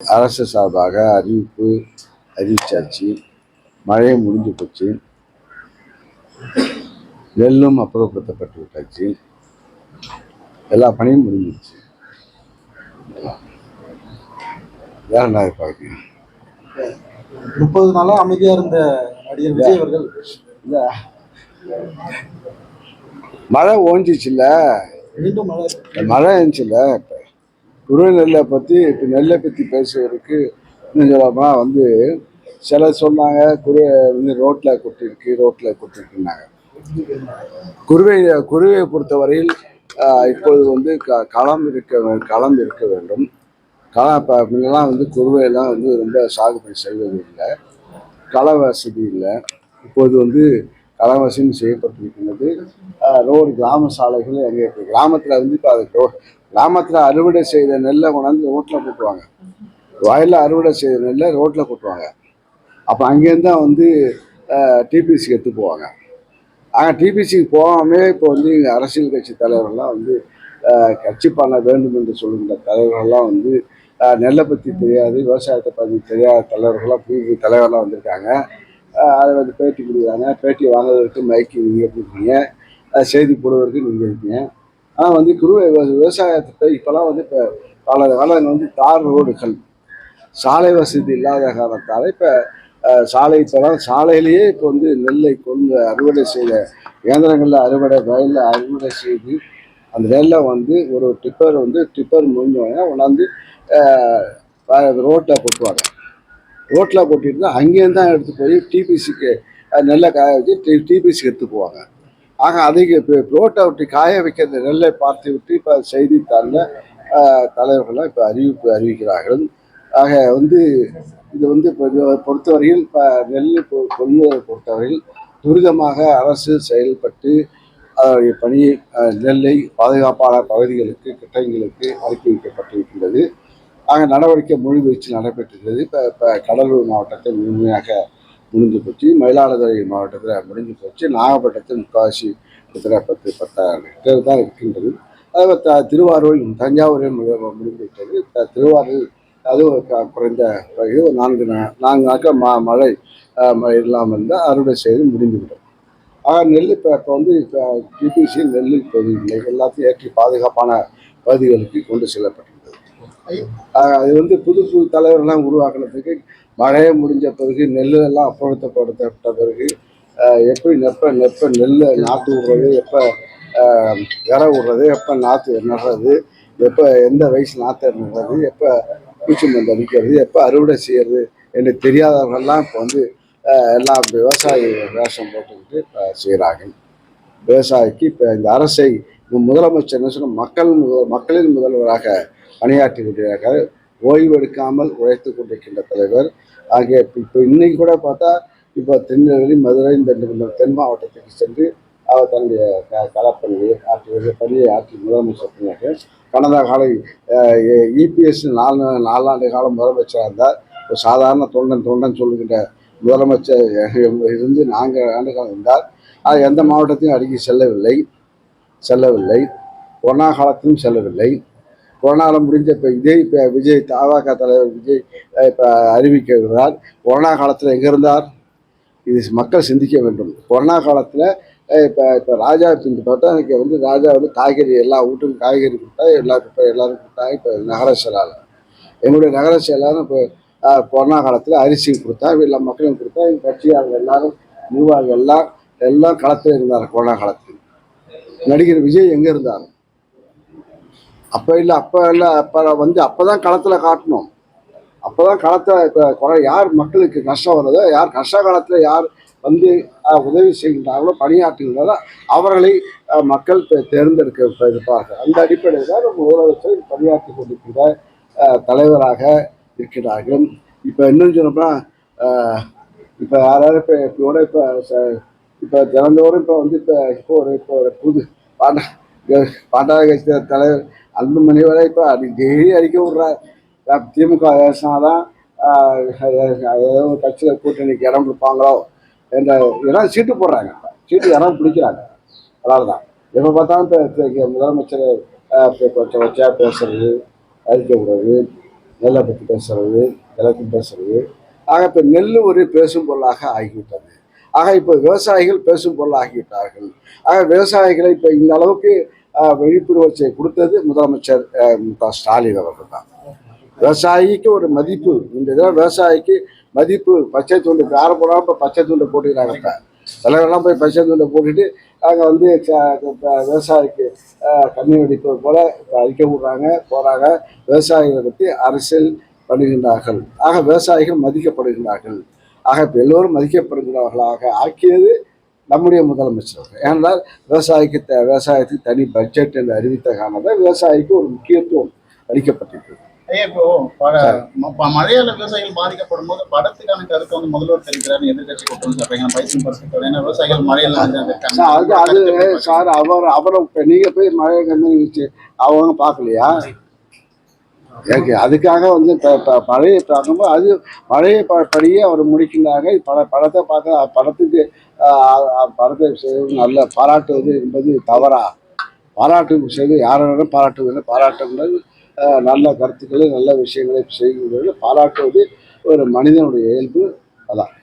அரசு சார்பாக அறிவிப்பு அறிவிச்சாச்சு. மழையும் முடிஞ்சு போச்சு. நெல்லும் அப்புறப்படுத்தப்பட்டு விட்டாச்சு எல்லா பணியும் முடிஞ்சிருச்சு. வேற என்ன பார்க்குறீங்க முப்பது நாளா அமைதியா இருந்த நடிகர் விஜய் அவர்கள். இல்ல. மழை ஓஞ்சிச்சுல்ல. மீண்டும் மழை. மழை இருந்துச்சுல்ல. இப்போ குருவை நெல்லை பற்றி இப்போ நெல்லை பற்றி பேசுவதற்கு இன்னும் சொல்லப்போனால் வந்து சில சொன்னாங்க குருவை வந்து ரோட்டில் கொட்டிருக்கு ரோட்டில் கொட்டிருக்குன்னாங்க. குருவை குருவையை பொறுத்தவரையில் இப்போது வந்து க களம் இருக்க களம் இருக்க வேண்டும். களம் இப்போ முன்னெல்லாம் வந்து குருவையெல்லாம் வந்து ரொம்ப சாகுபடி செய்வது இல்லை. கள வசதி இல்லை. இப்போது வந்து கள வசதி செய்யப்பட்டிருக்கின்றது. ரோடு கிராம சாலைகள் அங்கே இருக்குது கிராமத்தில் வந்து இப்போ அது ரோ- கிராமத்தில் அறுவடை செய்த நெல்லை கொண்டாந்து ரோட்டில் கூட்டுவாங்க. வயலில் அறுவடை செய்த நெல்லை ரோட்டில் கூட்டுவாங்க. அப்போ அங்கேருந்து தான் வந்து டிபிசிக்கு எடுத்து போவாங்க. ஆனால் டிபிசிக்கு போகாமே இப்போ வந்து இங்கே அரசியல் கட்சி தலைவர்கள்லாம் வந்து கட்சி பண்ண வேண்டும் என்று சொல்லுகின்ற தலைவர்கள்லாம் வந்து நெல்லை பற்றி தெரியாது விவசாயத்தை பற்றி தெரியாத தலைவர்கள்லாம் புது தலைவர்லாம் வந்திருக்காங்க. அதை வந்து பேட்டி கொடுக்குறாங்க. பேட்டி வாங்குறதுக்கு மைக்கு நீங்கள் எப்படி இருக்கீங்க செய்தி போடுவதற்கு நீங்கள் இருக்கீங்க ஆனால் வந்து குரு விவ- விவசாயத்தை இப்போலாம் வந்து இப்போ பல காலம் வந்து தார் ரோடுகள். சாலை வசதி இல்லாத காரணத்தால் இப்போ சாலை இப்போலாம் சாலையிலேயே இப்போ வந்து நெல்லை கொண்டு அறுவடை செய்த இயந்திரங்களில் அறுவடை வயலில் அறுவடை செய்து அந்த நெல்லை வந்து ஒரு டிப்பர் வந்து டிப்பர் முடிஞ்சவங்க உணர்ந்து ரோட்டில் கொட்டுவாங்க. ரோட்டில் கொட்டிட்டு தான் அங்கேருந்து தான் எடுத்து போய் டிபிசிக்கு நெல்லை காய வச்சு டி டிபிசிக்கு எடுத்து போவாங்க. ஆக அதிக இப்போ ரோட்டை விட்டு காய வைக்கிற நெல்லை பார்த்து விட்டு இப்போ செய்தித்தாளில் தலைவர்கள்லாம் இப்போ அறிவிப்பு அறிவிக்கிறார்கள். ஆக வந்து இது வந்து இப்போ பொறுத்தவரையில் இப்போ நெல் கொ- கொள்முதலை பொறுத்தவரையில் துரிதமாக அரசு செயல்பட்டு அதனுடைய பணி நெல்லை பாதுகாப்பான பகுதிகளுக்கு கிட்டங்களுக்கு அனுப்பி வைக்கப்பட்டிருக்கின்றது. ஆக நடவடிக்கை முழுவீச்சு நடைபெற்றிருக்கிறது. இப்போ இப்போ கடலூர் மாவட்டத்தை முழுமையாக முடிஞ்சு போச்சு. மயிலாடுதுறை மாவட்டத்தில் முடிஞ்சு போச்சு. நாகப்பட்டினத்தில் முக்காவாசி கிட்டத்தட்ட பத்து பத்தாயிரம் ஹெக்டேர் தான் இருக்கின்றது. அதே த- திருவாரூர் தஞ்சாவூரில் மு- முடிந்து விட்டது. திருவாரூர் அது குறைந்த இது ஒரு நான்கு நா- நான்கு நாட்கள் ம மழை இல்லாமல் இருந்தால் அறுவடை செய்து முடிந்துவிடும் ஆக நெல் இப்போ இப்போ வந்து இப்போ டிபிசி நெல் இப்போ எல்லாத்தையும் ஏற்றி பாதுகாப்பான பகுதிகளுக்கு கொண்டு செல்லப்பட்டது. அது வந்து புது புது தலைவர்கள்லாம் உருவாக்குனதுக்கு மழையை முடிஞ்ச பிறகு நெல்லெல்லாம் அப்புறத்தப்படுத்தப்பட்ட பிறகு எப்படி நெப்ப நெப்ப நெல் நாற்று விடுறது எப்போ விர விடுறது எப்போ நாற்று நடுறது எப்போ எந்த வயசு நாற்று நடுறது எப்போ பூச்சி மருந்து அடிக்கிறது எப்போ அறுவடை செய்யறது என்று தெரியாதவர்கள்லாம் இப்போ வந்து எல்லாம் விவசாயி வேஷம் போட்டுக்கிட்டு இப்போ செய்கிறார்கள் விவசாயிக்கு இப்போ இந்த அரசை முதலமைச்சர் என்ன சொன்னால் மக்கள் முதல் மக்களின் முதல்வராக பணியாற்றி கொண்டிருக்கிறார் ஓய்வு எடுக்காமல் உழைத்து கொண்டிருக்கின்ற தலைவர். ஆகிய இப்போ இன்னைக்கு கூட பார்த்தா இப்போ திருநெல்வேலி மதுரை இந்த தென் மாவட்டத்துக்கு சென்று அவர் தன்னுடைய க களப்பணியை ஆற்றி பணியை ஆற்றி முதலமைச்சர் பணியாக கடந்த கால இபிஎஸ் நாலு நாலாண்டு காலம் முதலமைச்சராக இருந்தார். ஒரு சாதாரண தொண்டன் தொண்டன் சொல்லுகின்ற முதலமைச்சர் இருந்து நான்கு ஆண்டு காலம் இருந்தார். அது எந்த மாவட்டத்தையும் அடிக்க செல்லவில்லை. செல்லவில்லை. கொரோனா காலத்திலும் செல்லவில்லை. கொரோனாவில் முடிஞ்ச இப்போ விஜய் இப்போ விஜய் தாவாக தலைவர் விஜய் இப்போ அறிவிக்கிறார். கொரோனா காலத்தில் எங்கே இருந்தார்? இது மக்கள் சிந்திக்க வேண்டும். கொரோனா காலத்தில் இப்போ இப்போ ராஜா இந்த பார்த்தா எனக்கு வந்து ராஜா வந்து காய்கறி எல்லா வீட்டுக்கும் காய்கறி கொடுத்தா எல்லா இப்போ எல்லாரும் கொடுத்தா இப்போ நகர செயலாளர். எங்களுடைய நகர செயலாளர் இப்போ கொரோனா காலத்தில் அரிசி கொடுத்தா எல்லா மக்களும் கொடுத்தா எங்கள் கட்சியாளர்கள் எல்லாரும் நிர்வாகிகள் எல்லாம் எல்லாம் களத்தில் இருந்தார் கொரோனா காலத்தில். நடிகர் விஜய் எங்கே இருந்தார்? அப்போ இல்லை அப்போ இல்லை அப்போ வந்து அப்போ தான் களத்தில் காட்டணும். அப்போ தான் களத்தில் இப்போ குறை யார் மக்களுக்கு கஷ்டம் வருதோ யார் கஷ்ட காலத்தில் யார் வந்து உதவி செய்கின்றார்களோ பணியாற்றுகின்றனரோ அவர்களை மக்கள் தேர்ந்தெடுக்க இருப்பார்கள் அந்த அடிப்படையில் தான் நம்ம முதலமைச்சர் பணியாற்றி கொண்டிருக்கிற தலைவராக இருக்கிறார்கள். இப்போ இன்னும் சொன்னோம்னா இப்போ யாராவது இப்போ இப்போட இப்போ இப்போ தினந்தோறும் இப்போ வந்து இப்போ இப்போ ஒரு இப்போ ஒரு புது பாண்டா பாட்டாளி கட்சி அந்த அன்புமணி வரை இப்போ அடி டெய்லி அடிக்க விட்றாரு திமுக பேசினாதான் ஏதோ ஒரு கட்சியில் கூட்டணிக்கு இடம் கொடுப்பாங்களோ என்ற இடம் சீட்டு போடுறாங்க சீட்டு இடம் பிடிக்கிறாங்க அதனால தான் எப்போ பார்த்தாலும் இப்போ முதலமைச்சர் இப்போ கொஞ்சம் வச்சா பேசுறது அழிக்க விடுறது நெல்லை பற்றி பேசுறது எல்லாத்தையும் பேசுறது ஆக இப்போ நெல் ஒரு பேசும் பொருளாக ஆகிவிட்டது ஆக இப்போ விவசாயிகள் பேசும் பொருள் ஆகிவிட்டார்கள் ஆக விவசாயிகளை இப்போ இந்த அளவுக்கு விழிப்புணர்ச்சி கொடுத்தது முதலமைச்சர் மு ஸ்டாலின் அவர்கள் தான் விவசாயிக்கு ஒரு மதிப்பு இந்த இதில் விவசாயிக்கு மதிப்பு பச்சை துண்டு யாரும் போனாலும் இப்போ பச்சை துண்டை போட்டுக்கிறாங்க இப்போ. சிலரெல்லாம் போய் பச்சை துண்டை போட்டுட்டு அங்கே வந்து விவசாயிக்கு ஆஹ், கண்ணீர் அடிப்பது போல விடுறாங்க போகிறாங்க விவசாயிகளை பற்றி அரசியல் பண்ணுகின்றார்கள் ஆக விவசாயிகள் மதிக்கப்படுகின்றார்கள். ஆக இப்போ எல்லோரும் மதிக்கப்படுகிறவர்களாக ஆக்கியது நம்முடைய முதலமைச்சர். ஏனென்றால் விவசாயிக்கு த விவசாயத்துக்கு தனி பட்ஜெட் என்று அறிவித்த காரணத்தை விவசாயிக்கு ஒரு முக்கியத்துவம் அளிக்கப்பட்டிருக்கிறது. இப்போ மழையால விவசாயிகள் பாதிக்கப்படும் போது படத்துக்கான கருத்தை வந்து முதல்வர் தெரிவிக்கிறார் எதிர்கட்சி கூட்டம் சொல்றீங்க பைசன் பரிசுத்தோட ஏன்னா விவசாயிகள் மழையில அது அது சார் அவர் அவரை நீங்கள் போய் மழை கம்மி அவங்க பார்க்கலையா? ஏங்க அதுக்காக வந்து இப்போ இப்போ அது மழையை ப படியே அவர் முடிக்கின்றாங்க. பட படத்தை பார்க்க படத்துக்கு படத்தை செய்வது நல்ல பாராட்டுவது என்பது தவறா? பாராட்டு செய்து யாரும் பாராட்டுவது? பாராட்டுகிறது நல்ல கருத்துக்களை நல்ல விஷயங்களை செய்கிறது பாராட்டுவது ஒரு மனிதனுடைய இயல்பு. அதான்.